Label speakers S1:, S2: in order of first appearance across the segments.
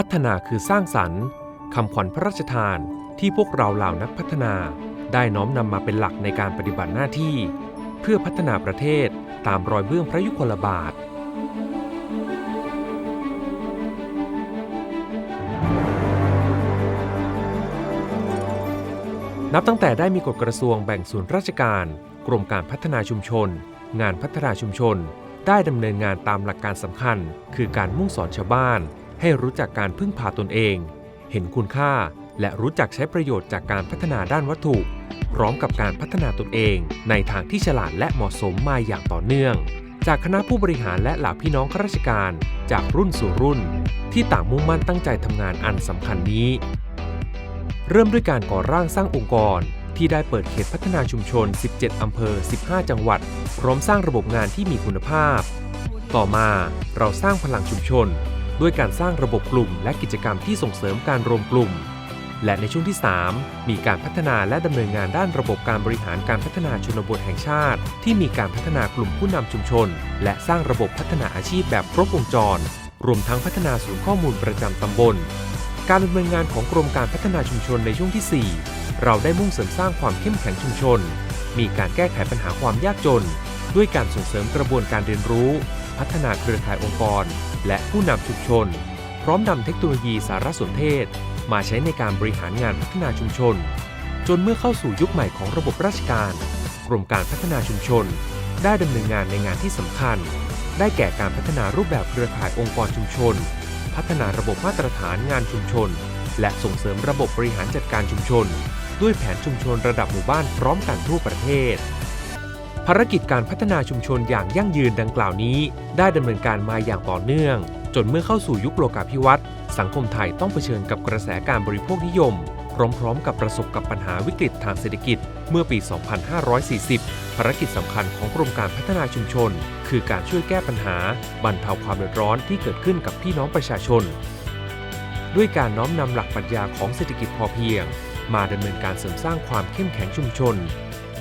S1: พัฒนาคือสร้างสรรค์คำขวัญพระราชทานที่พวกเราเหล่านักพัฒนาได้น้อมนำมาเป็นหลักในการปฏิบัติหน้าที่ เพื่อพัฒนาประเทศตามรอยเบื้องพระยุคลบาท นับตั้งแต่ได้มีกฎกระทรวงแบ่งส่วนราชการ กรมการพัฒนาชุมชน งานพัฒนาชุมชน ได้ดำเนินงานตามหลักการสำคัญ คือการมุ่งสอนชาวบ้าน ให้รู้จักการพึ่งพาตนเอง เห็นคุณค่าและรู้จักใช้ประโยชน์จากการพัฒนาด้านวัตถุ พร้อมกับการพัฒนาตนเองในทางที่ฉลาดและเหมาะสมมาอย่างต่อเนื่อง จากคณะผู้บริหารและเหล่าพี่น้องข้าราชการ จากรุ่นสู่รุ่น ที่ต่างมุ่งมั่นตั้งใจทำงานอันสำคัญนี้ เริ่มด้วยการก่อร่างสร้างองค์กรที่ได้เปิดเขตพัฒนาชุมชน 17 อำเภอ 15 จังหวัด พร้อมสร้างระบบงานที่มีคุณภาพ ต่อมาเราสร้างพลังชุมชน ด้วยการสร้างระบบกลุ่มและกิจกรรมที่ส่งเสริมการรวมกลุ่ม และในช่วงที่ 3 มีการพัฒนาและดำเนินงานด้านระบบการบริหารการพัฒนาชนบทแห่งชาติ ที่มีการพัฒนากลุ่มผู้นำชุมชน และสร้างระบบพัฒนาอาชีพแบบครบวงจร รวมทั้งพัฒนาศูนย์ข้อมูลประจำตำบล การดำเนินงานของกรมการพัฒนาชุมชนในช่วงที่ 4 เราได้มุ่งเสริมสร้างความเข้มแข็งชุมชน มีการแก้ไขปัญหาความยากจน ด้วยการส่งเสริมกระบวนการเรียนรู้ พัฒนาเครือข่ายองค์กร และผู้นำชุมชน พร้อมนำเทคโนโลยีสารสนเทศ มาใช้ในการบริหารงานพัฒนาชุมชน จนเมื่อเข้าสู่ยุคใหม่ของระบบราชการ กรมการพัฒนาชุมชน ได้ดำเนินงานในงานที่สำคัญ ได้แก่การพัฒนารูปแบบเครือข่ายองค์กรชุมชน พัฒนาระบบมาตรฐานงานชุมชน และส่งเสริมระบบบริหารจัดการชุมชน ด้วยแผนชุมชนระดับหมู่บ้านพร้อมกันทั่วประเทศ ภารกิจการพัฒนาชุมชนอย่างยั่งยืนดังกล่าวนี้ ได้ดำเนินการมาอย่างต่อเนื่อง จนเมื่อเข้าสู่ยุคโลกาภิวัตน์สังคมไทยต้องเผชิญกับกระแสการบริโภคนิยม พร้อมๆ กับประสบกับปัญหาวิกฤตทางเศรษฐกิจ เมื่อปี 2540 ภารกิจสำคัญของกรมการพัฒนาชุมชน คือการช่วยแก้ปัญหา บรรเทาความเดือดร้อนที่เกิดขึ้นกับพี่น้องประชาชน ด้วยการน้อมนำหลักปรัชญาของเศรษฐกิจพอเพียง มาดำเนินการเสริมสร้างความเข้มแข็งชุมชน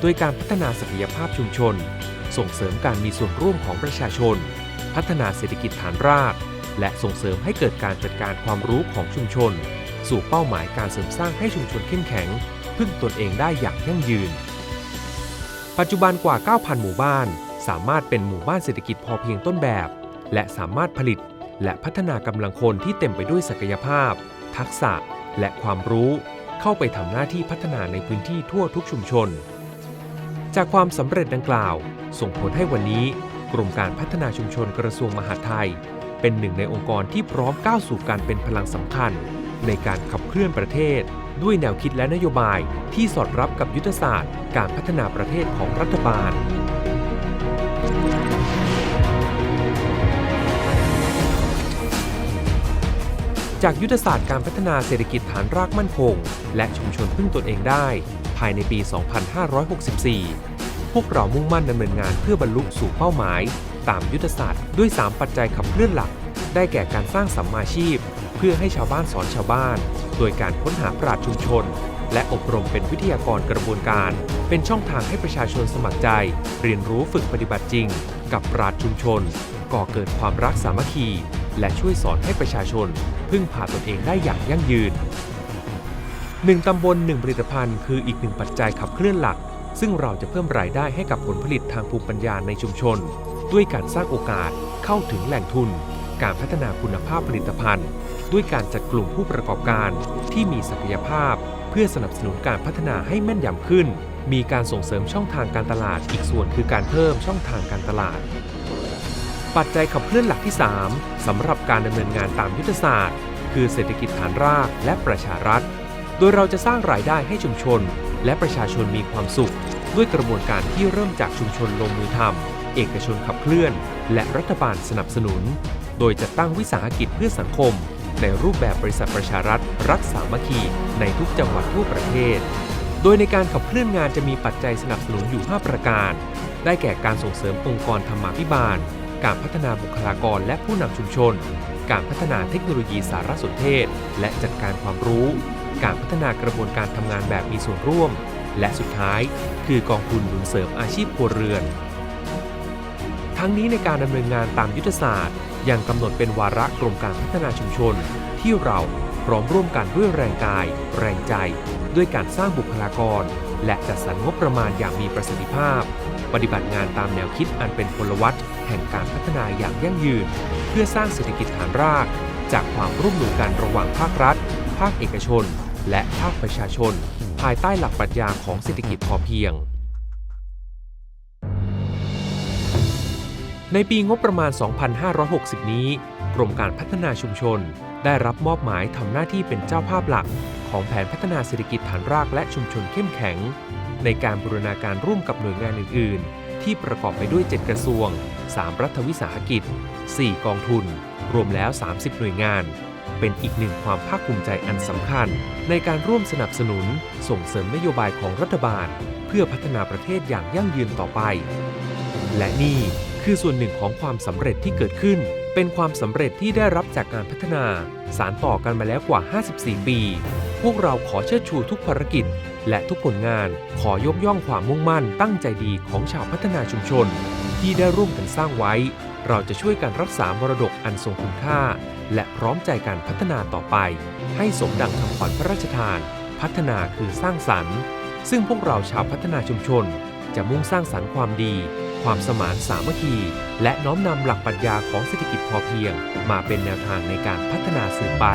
S1: โดยการพัฒนาศักยภาพชุมชน ส่งเสริมการมีส่วนร่วมของประชาชน พัฒนาเศรษฐกิจฐานราก และส่งเสริมให้เกิดการจัดการความรู้ของชุมชน สู่เป้าหมายการเสริมสร้างให้ชุมชนเข้มแข็ง พึ่งตนเองได้อย่างยั่งยืน ปัจจุบันกว่า 9,000 หมู่บ้าน สามารถเป็นหมู่บ้านเศรษฐกิจพอเพียงต้นแบบ และสามารถผลิตและพัฒนากำลังคนที่เต็มไปด้วยศักยภาพ ทักษะ และความรู้ เข้าไปทำหน้าที่พัฒนาในพื้นที่ทั่วทุกชุมชน จากความสำเร็จดังกล่าว ส่งผลให้วันนี้ กรมการพัฒนาชุมชนกระทรวงมหาดไทย เป็นหนึ่งในองค์กรที่พร้อมก้าวสู่การเป็นพลังสำคัญ ในการขับเคลื่อนประเทศ ด้วยแนวคิดและนโยบายที่สอดรับกับยุทธศาสตร์ การพัฒนาประเทศของรัฐบาลจากยุทธศาสตร์การพัฒนาเศรษฐกิจฐานรากมั่นคง และชุมชนพึ่งตนเองได้ ภายในปี 2564 พวกเรามุ่งมั่นดำเนินงานเพื่อบรรลุสู่เป้าหมาย ตามยุทธศาสตร์ด้วย 3 ปัจจัยขับเคลื่อนหลัก ได้แก่การสร้างสัมมาชีพ เพื่อให้ชาวบ้านสอนชาวบ้าน โดยการค้นหาปราชญ์ชุมชน และอบรมเป็นวิทยากรกระบวนการ เป็นช่องทางให้ประชาชนสมัครใจ เรียนรู้ฝึกปฏิบัติจริง กับปราชญ์ชุมชน ก่อเกิดความรักสามัคคี และช่วยสอนให้ประชาชน พึ่งพาตนเองได้อย่างยั่งยืน หนึ่งตำบลหนึ่งผลิตภัณฑ์ คืออีกหนึ่งปัจจัยขับเคลื่อนหลัก ซึ่งเราจะเพิ่มรายได้ให้กับผลผลิตทางภูมิปัญญาในชุมชน ด้วยการสร้างโอกาสเข้าถึงแหล่งทุน การพัฒนาคุณภาพผลิตภัณฑ์ ด้วยการจัดกลุ่มผู้ประกอบการที่มีศักยภาพ เพื่อสนับสนุนการพัฒนาให้แม่นยำขึ้น มีการส่งเสริมช่องทางการตลาด อีกส่วนคือการเพิ่มช่องทางการตลาด ปัจจัยขับเคลื่อนหลักที่ 3สำหรับการดำเนินงานตามยุทธศาสตร์ คือเศรษฐกิจฐานรากและประชารัฐ โดยเราจะสร้างรายได้ให้ชุมชน และประชาชนมีความสุข ด้วยกระบวนการที่เริ่มจากชุมชนลงมือทำเอกชนขับเคลื่อน และรัฐบาลสนับสนุน โดยจะตั้งวิสาหกิจเพื่อสังคม ในรูปแบบบริษัทประชารัฐ รักสามัคคี ในทุกจังหวัดทั่วประเทศ โดยในการขับเคลื่อนงานจะมีปัจจัยสนับสนุนอยู่ 5 ประการ ได้แก่การส่งเสริมองค์กรธรรมาภิบาล การพัฒนาบุคลากรและผู้นำชุมชน การพัฒนาเทคโนโลยีสารสนเทศ และจัดการความรู้ การพัฒนากระบวนการทำงานแบบมีส่วนร่วม และสุดท้ายคือกองทุนหนุนเสริมอาชีพครัวเรือน ทั้งนี้ในการดำเนินงานตามยุทธศาสตร์ ยังกำหนดเป็นวาระกรมการพัฒนาชุมชน ที่เราพร้อมร่วมกันด้วยแรงกาย แรงใจ ด้วยการสร้างบุคลากร และจัดสรรงบประมาณอย่างมีประสิทธิภาพ ปฏิบัติงานตามแนวคิดอันเป็นพลวัตแห่งการพัฒนาอย่างยั่งยืน เพื่อสร้างเศรษฐกิจฐานราก จากความร่วมมือกันระหว่างภาครัฐ ภาคเอกชน และภาคประชาชน ภายใต้หลักปรัชญาของเศรษฐกิจพอเพียง ในปีงบประมาณ 2560 นี้ กรมการพัฒนาชุมชน ได้รับมอบหมายทำหน้าที่เป็นเจ้าภาพหลัก ของแผนพัฒนาเศรษฐกิจฐานรากและชุมชนเข้มแข็ง ในการบูรณาการร่วมกับหน่วยงานอื่น ๆ ที่ประกอบไปด้วย 7 กระทรวง 3 รัฐวิสาหกิจ 4 กองทุน รวมแล้ว 30 หน่วยงาน เป็นอีกหนึ่งความภาคภูมิใจอันสำคัญ ในการร่วมสนับสนุนส่งเสริมนโยบายของรัฐบาล เพื่อพัฒนาประเทศอย่างยั่งยืนต่อไป และนี่คือส่วนหนึ่งของความสำเร็จที่เกิดขึ้น เป็นความสำเร็จที่ได้รับจากการพัฒนา สารต่อกันมาแล้วกว่า 54 ปี พวกเราขอเชิดชูทุกภารกิจ และทุกผลงานขอยกย่องความมุ่งมั่นตั้งใจดีของชาวพัฒนาชุมชน ที่ได้ร่วมกันสร้างไว้ เราจะช่วยกันรักษามรดกอันทรงคุณค่า และพร้อมใจการพัฒนาต่อไป ให้สมดังคำขวัญพระราชทาน พัฒนาคือสร้างสรรค์ ซึ่งพวกเราชาวพัฒนาชุมชน จะมุ่งสร้างสรรค์ความดี ความสมานสามัคคี และน้อมนำหลักปรัชญาของเศรษฐกิจพอเพียง มาเป็นแนวทางในการพัฒนาสืบไป